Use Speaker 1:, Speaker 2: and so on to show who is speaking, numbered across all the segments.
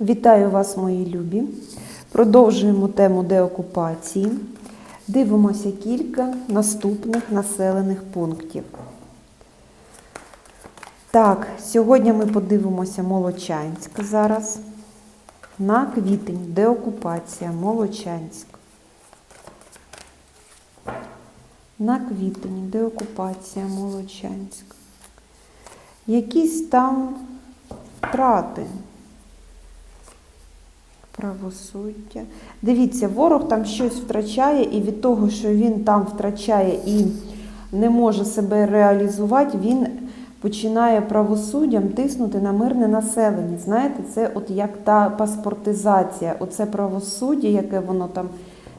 Speaker 1: Вітаю вас, мої любі. Продовжуємо тему деокупації. Дивимося кілька наступних населених пунктів. Так, сьогодні ми подивимося Молочанськ зараз. На квітень деокупація Молочанськ. На квітень деокупація Молочанськ. Якісь там втрати. Правосуддя. Дивіться, ворог там щось втрачає, і від того, що він там втрачає і не може себе реалізувати, він починає правосуддям тиснути на мирне населення. Знаєте, це от як та паспортизація, оце правосуддя, яке воно там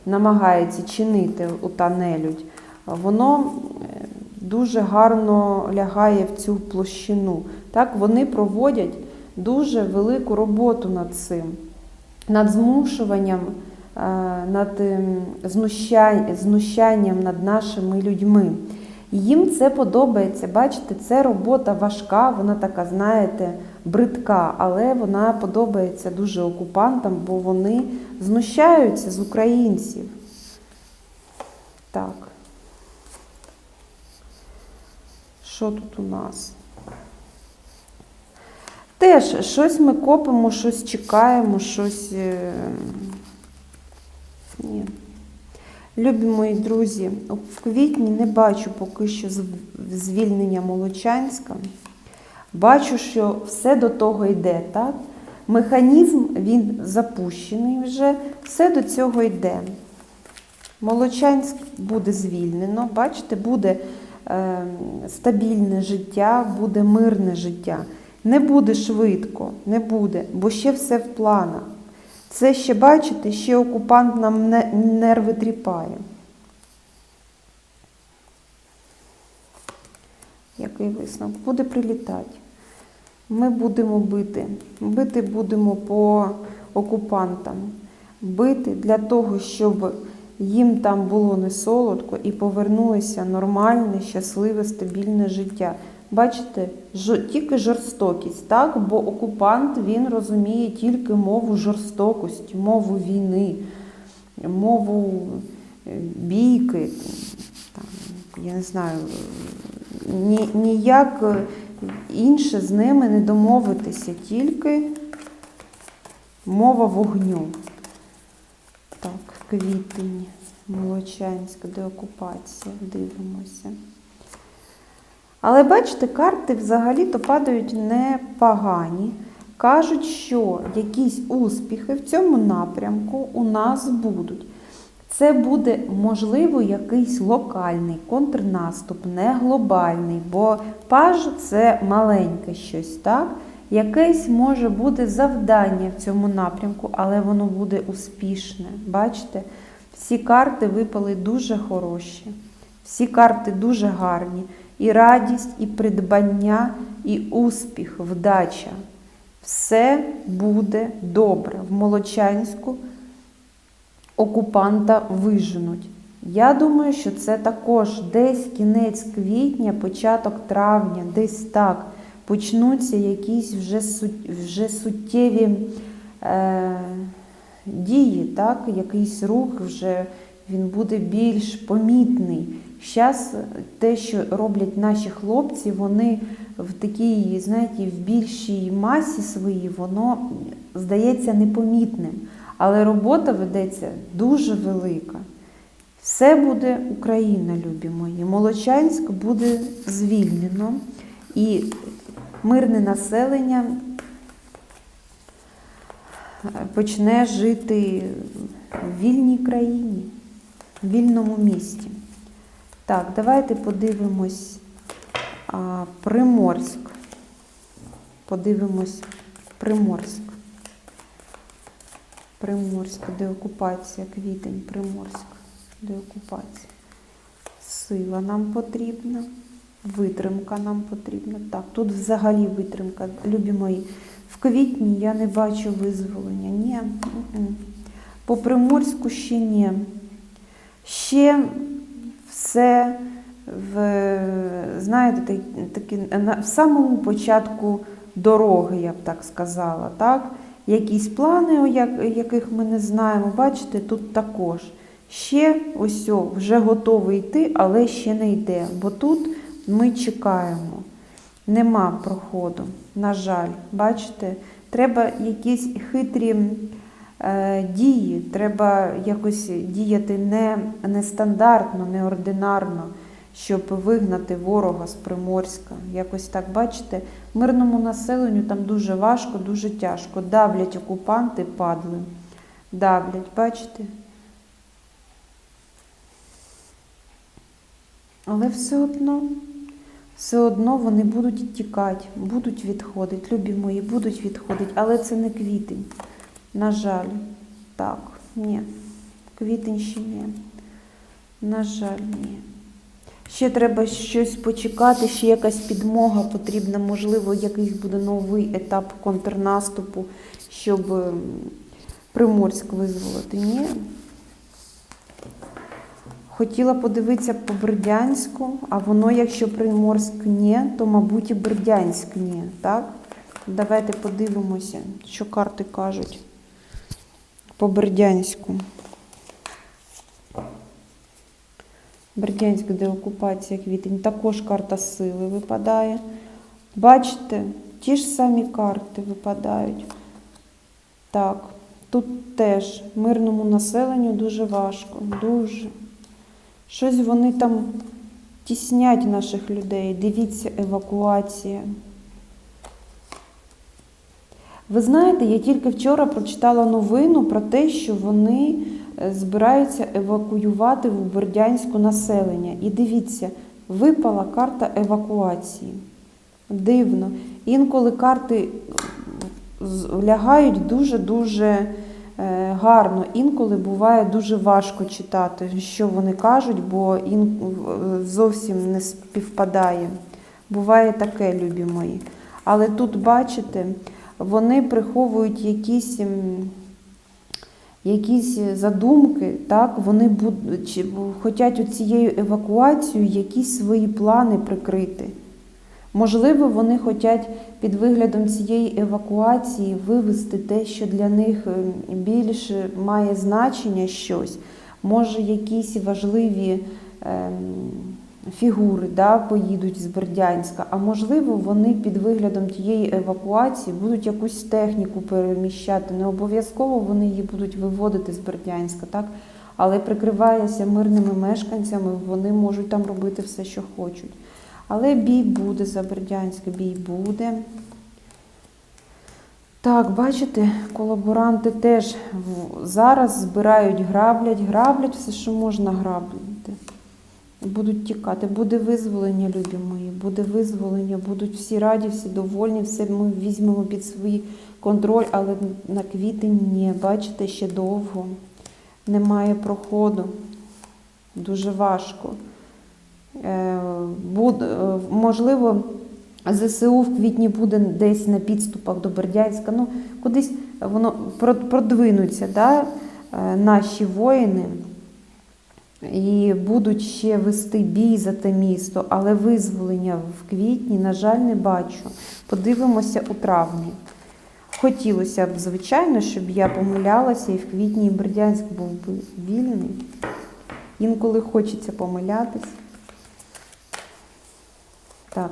Speaker 1: намагається чинити у та нелюдь, воно е, дуже гарно лягає в цю площину. Так, вони проводять дуже велику роботу над цим над змушуванням, е, над ем, знущанням над нашими людьми. Їм це подобається. Бачите, це робота важка, вона така, знаєте, бридка, але вона подобається дуже окупантам, бо вони знущаються з українців. Так. Що тут у нас? Теж щось ми копимо, щось чекаємо, щось. е, Ні. Любі мої друзі, в квітні не бачу поки що звільнення Молочанська. Бачу, що все до того йде, так? Механізм він запущений вже, все до цього йде. Молочанськ буде звільнено, бачите, буде е, стабільне життя, буде мирне життя. Не буде швидко, не буде, бо ще все в планах. Це ще, бачите, ще окупант нам не- нерви тріпає. Який висновок? Буде прилітати. Ми будемо бити. Бити будемо по окупантам. Бити для того, щоб їм там було не солодко і повернулося нормальне, щасливе, стабільне життя. Бачите, тільки жорстокість, так? Бо окупант він розуміє тільки мову жорстокості, мову війни, мову е, бійки. Там, я не знаю, ні, ніяк е, інше з ними не домовитися, тільки мова вогню. Так, квітень, Молочанська, деокупація, дивимося. Але бачите, карти взагалі-то падають непогані. Кажуть, що якісь успіхи в цьому напрямку у нас будуть. Це буде, можливо, якийсь локальний контрнаступ, не глобальний, бо паж це маленьке щось, так? Якесь може бути завдання в цьому напрямку, але воно буде успішне. Бачите? Всі карти випали дуже хороші, всі карти дуже гарні. І радість, і придбання, і успіх, вдача. Все буде добре. В Молочанську окупанта виженуть. Я думаю, що це також десь кінець квітня, початок травня, десь так почнуться якісь вже, вже суттєві е, дії, так? якийсь рух вже він буде більш помітний. Зараз те, що роблять наші хлопці, вони в такій, знаєте, в більшій масі своїй, воно здається непомітним. Але робота ведеться дуже велика. Все буде Україна, любі мої. Молочанськ буде звільнено і мирне населення почне жити в вільній країні, в вільному місті. Так, давайте подивимось а, Приморськ. Подивимось Приморськ. Приморськ, деокупація, квітень, Приморськ, деокупація. Сила нам потрібна, витримка нам потрібна. Так, тут взагалі витримка, любі мої. В квітні я не бачу визволення. Ні. По Приморську ще ні. Ще все в, знаєте, так- таки, на, в самому початку дороги, я б так сказала. Так? якісь плани, о як- яких ми не знаємо. Бачите, тут також. Ще ось вже готовий йти, але ще не йде. Бо тут ми чекаємо. Нема проходу, на жаль, бачите, треба якісь хитрі дії, треба якось діяти не, нестандартно, неординарно, щоб вигнати ворога з Приморська. Якось так, бачите, мирному населенню там дуже важко, дуже тяжко. Давлять окупанти, падли. Давлять, бачите? Але все одно, все одно вони будуть тікати, будуть відходити, любі мої, будуть відходити, але це не квітень. На жаль, так, ні. Квітень ще ні. На жаль, ні. Ще треба щось почекати, ще якась підмога потрібна, можливо, якийсь буде новий етап контрнаступу, щоб ем, Приморськ визволити. Ні. Хотіла подивитися по Бердянську, а воно, якщо Приморськ ні, то, мабуть, і Бердянськ ні. Так? Давайте подивимося, що карти кажуть по Бердянську. Бердянськ, де окупація квітень, також карта сили випадає. Бачите, ті ж самі карти випадають. Так, тут теж мирному населенню дуже важко, дуже. Щось вони там тіснять наших людей. Дивіться, евакуація. Ви знаєте, я тільки вчора прочитала новину про те, що вони е, збираються евакуювати в Бердянську населення. І дивіться, випала карта евакуації. Дивно. Інколи карти лягають дуже-дуже е, гарно. Інколи буває дуже важко читати, що вони кажуть, бо зовсім не співпадає. Буває таке, любі мої. Але тут, бачите, вони приховують якісь, якісь задумки, так? вони хочуть цією евакуацією якісь свої плани прикрити. Можливо, вони хочуть під виглядом цієї евакуації вивести те, що для них ем, більш має значення щось. Може, якісь важливі ем, фігури да, поїдуть з Бердянська, а можливо, вони під виглядом тієї евакуації будуть якусь техніку переміщати. Не обов'язково вони її будуть виводити з Бердянська, так? але прикриваються мирними мешканцями, вони можуть там робити все, що хочуть. Але бій буде за Бердянськ, бій буде. Так, бачите, колаборанти теж зараз збирають, граблять, граблять все, що можна грабляти. Будуть тікати, буде визволення, любі мої, буде визволення, будуть всі раді, всі довольні, все ми візьмемо під свій контроль, але на квітень ні, бачите, ще довго. Немає проходу. Дуже важко. Е, е, можливо, ЗСУ в квітні буде десь на підступах до Бердянська. Ну, кудись воно про- продвинуться, да, е, наші воїни. І будуть ще вести бій за те місто, але визволення в квітні, на жаль, не бачу. Подивимося у травні. Хотілося б, звичайно, щоб я помилялася і в квітні і Бердянськ був би вільний. Інколи хочеться помилятись. Так,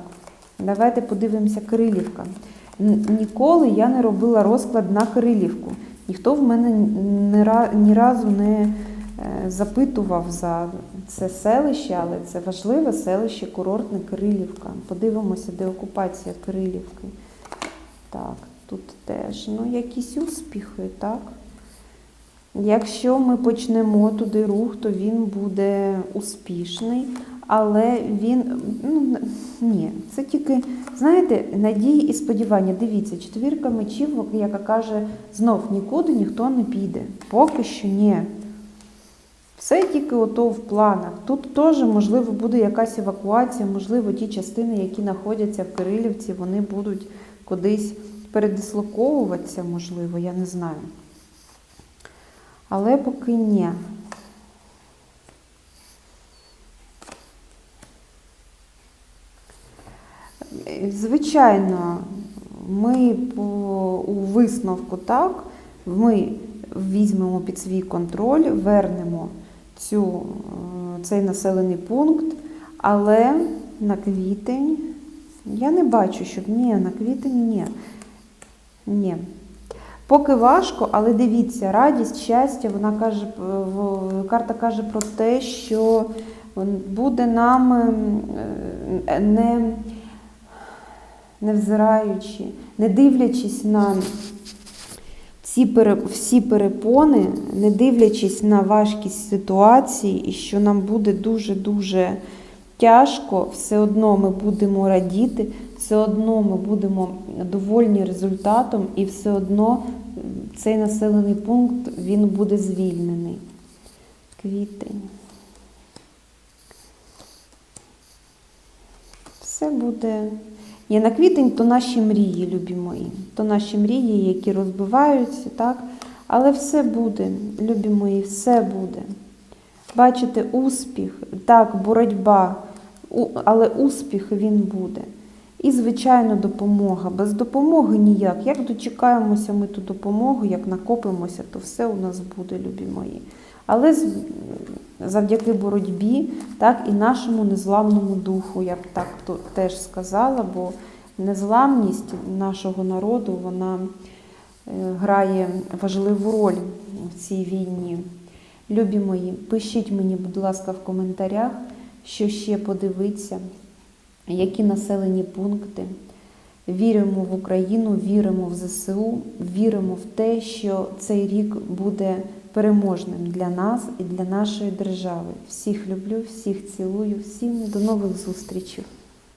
Speaker 1: давайте подивимося Кирилівка. Н- Ніколи я не робила розклад на Кирилівку. Ніхто в мене ні, разу не запитував за це селище, але це важливе селище, курортне Кирилівка. Подивимося, де окупація Кирилівки. Так, тут теж ну, якісь успіхи, так? Якщо ми почнемо туди рух, то він буде успішний, але він ну ні, це тільки, знаєте, надії і сподівання. Дивіться, четвірка мечів, яка каже, знов нікуди ніхто не піде. Поки що ні. Все тільки ото в планах. Тут теж, можливо, буде якась евакуація, можливо, ті частини, які знаходяться в Кирилівці, вони будуть кудись передислоковуватися, можливо, я не знаю. Але поки ні. Звичайно, Ми по, у висновку так, ми візьмемо під свій контроль, вернемо цю, е, цей населений пункт, але на квітень я не бачу, щоб ні, на квітень ні. Ні. Поки важко, але дивіться, радість, щастя, вона каже, е, карта каже про те, що буде нам е, не, не взираючи, не дивлячись на пере, всі перепони, не дивлячись на важкість ситуації, і що нам буде дуже-дуже тяжко, все одно ми будемо радіти, все одно ми будемо довольні результатом, і все одно цей населений пункт він буде звільнений. Квітень. Все буде. Є на квітень, то наші мрії, любі мої, то наші мрії, які розбиваються, так? Але все буде, любі мої, все буде. Бачите, успіх, так, боротьба, але успіх він буде. І, звичайно, допомога. Без допомоги ніяк. Як дочекаємося ми ту допомогу, як накопимося, то все у нас буде, любі мої. Але завдяки боротьбі, так і нашому незламному духу, я б так то теж сказала, бо незламність нашого народу вона е, грає важливу роль в цій війні. Любі мої, пишіть мені, будь ласка, в коментарях, що ще подивитися, які населені пункти. Віримо в Україну, віримо в ЗСУ, віримо в те, що цей рік буде переможним для нас і для нашої держави. Всіх люблю, всіх цілую, всім до нових зустрічей.